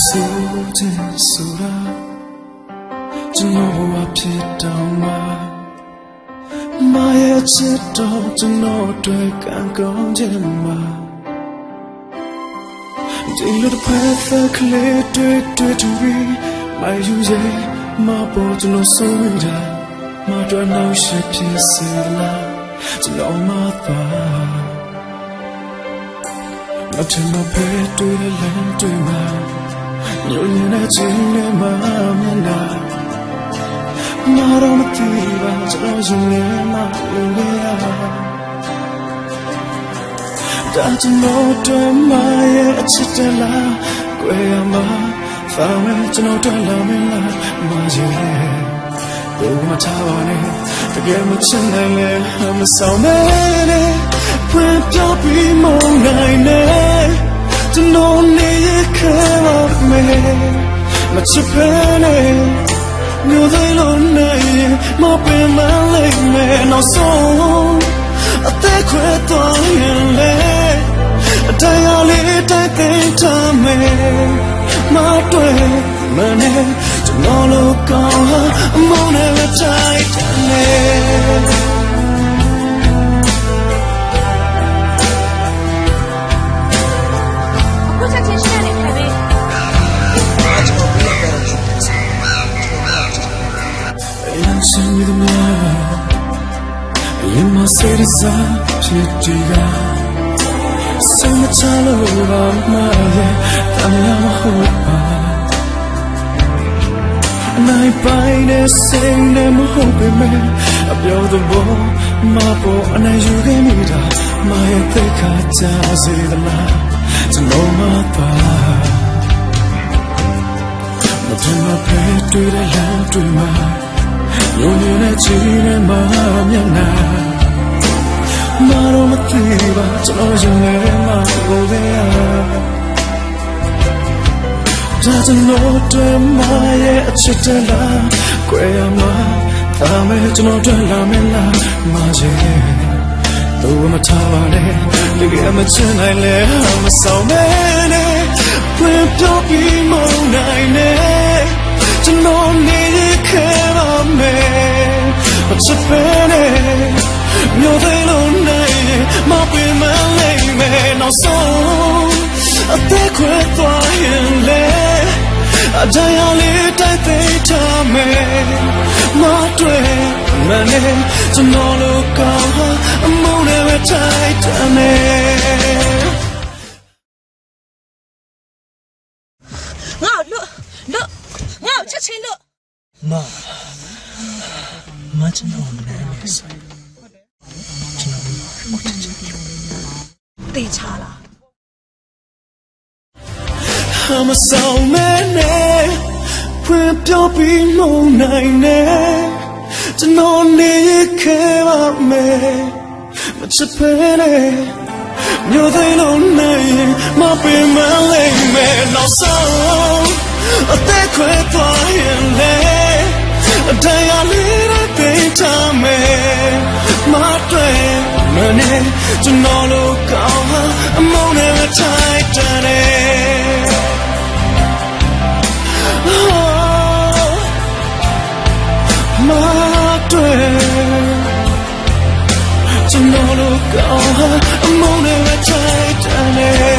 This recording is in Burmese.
ဆိုခြင်းဆိုတာကျွန်တော်ဘဝဖြစ်တော့မှာမရဲ့ချစ်တော်ကျွန်တော်အတွေ့ကံကောင်းခြင်းမှာဒီလိုတစ်ဖက်ဖက်ကလေးတွေ့တွေ့တူပြီးမယူရဲ့မပေါ်ကျွန်တော်ဆိုရတာမတော်နောက်ရှိဖြစ်စေလားကျွန်တော်မပါမထင်မပဲတွေ့တဲ့လမ်းတွေ့မှာ ညဉ့်ညတဲ့ချင်းနဲ့မှမျက်နှာမတော်မသိပါကျွန်တော်ရင်ထဲမှာလုံရတာကျွန်တော်တို့မရဲ့အချစ်တလားကွယ်ရမှာဖောင်းနဲ့ကျွန်တော်တို့လာမလားမရဲ့ဘုမထားပါနဲ့တကယ်မချင်နိုင်လေမဆောင်နဲ့ဖွင့်ပြပြီးမနိုင်နဲ့ ကျွန်တော်နေရခဲပါမယ်မချစ်ဖဲနဲ့မြို့သေးလို့နိုင်မပင်မလိုက်မယ်နောက်ဆုံးအသက်ခွဲသွားရင်လေအတရားလေးတိုက်သိမ်းထားမယ်မတွေ့မနဲ့ကျွန်တော်လိုကောင်းဟာအမုန်းနဲ့တိုက်တယ် ရှင်ရည်မရင်မစေရစားဖြစ်ဒီကစမချလို့ပါမရဲ့တမယာမဟုတ်ပါအနိုင်ပိုင်းနဲ့စိတ်နဲ့မဟုတ်ပေမဲ့အပြောသဘောမပေါ်အနိုင်ယူခဲ့မိတာမရဲ့သိခါကြစေသလားကျွန်တော်မပါမထင်မပဲတွေ့တဲ့လမ်းတွေ့မှာ ယုံနေတဲ့ချီနဲ့မမျက်နှာမတော်မသိပါကျွန်တော်ရင်ထဲမှာဘုံသေးရဒါကျွန်တော်တွေ့မရဲ့အချစ်တလားကွယ်ရမှာဒါမဲ့ကျွန်တော်တွေ့လာမလားမရဲ့တော့မထားပါနဲ့တကယ်မချင်နိုင်လဲမဆောင်မဲနဲ့ မြို့သေးလို့နိုင်မပင်မလိမ့်မယ်နောက်ဆုံးအသက်ခွဲသွားရင်လေအကြရလေးတိုက်သိမ်းထားမယ်မတွေ့မနဲ့ကျွန်တော်လိုကောင်းဟာအမုန်းနဲ့ပဲတိုက်တယ်မယ်ငါ့လွတ်လွတ်ငါ့ချက်ချင်းလွတ်မမကျွန်တော်မနိုင်ဘူးဆိုကျွန် တော်ကိုချစ်ချင်တယ်တေချာလား I'm a soul man နဲ့ဖွင့်ပြောပြီးမုံနိုင်နဲ့ကျွန်တော်နေခဲပါမယ်မချစ်ဖဲနဲ့မြို့သေးလုံးနိုင်မပင်မလိမ့်မယ်နောက်ဆုံးအသက်ခွဲသွားရင်လေအတရားလေး နဲ့ကျွန်တော်လိုကောင်းဟာအမုန်းနဲ့ထိုက်တန်တယ် Oh, my dear. ကျွန်တော်လိုကောင်းဟာအမုန်းနဲ့ထိုက်တန်တယ်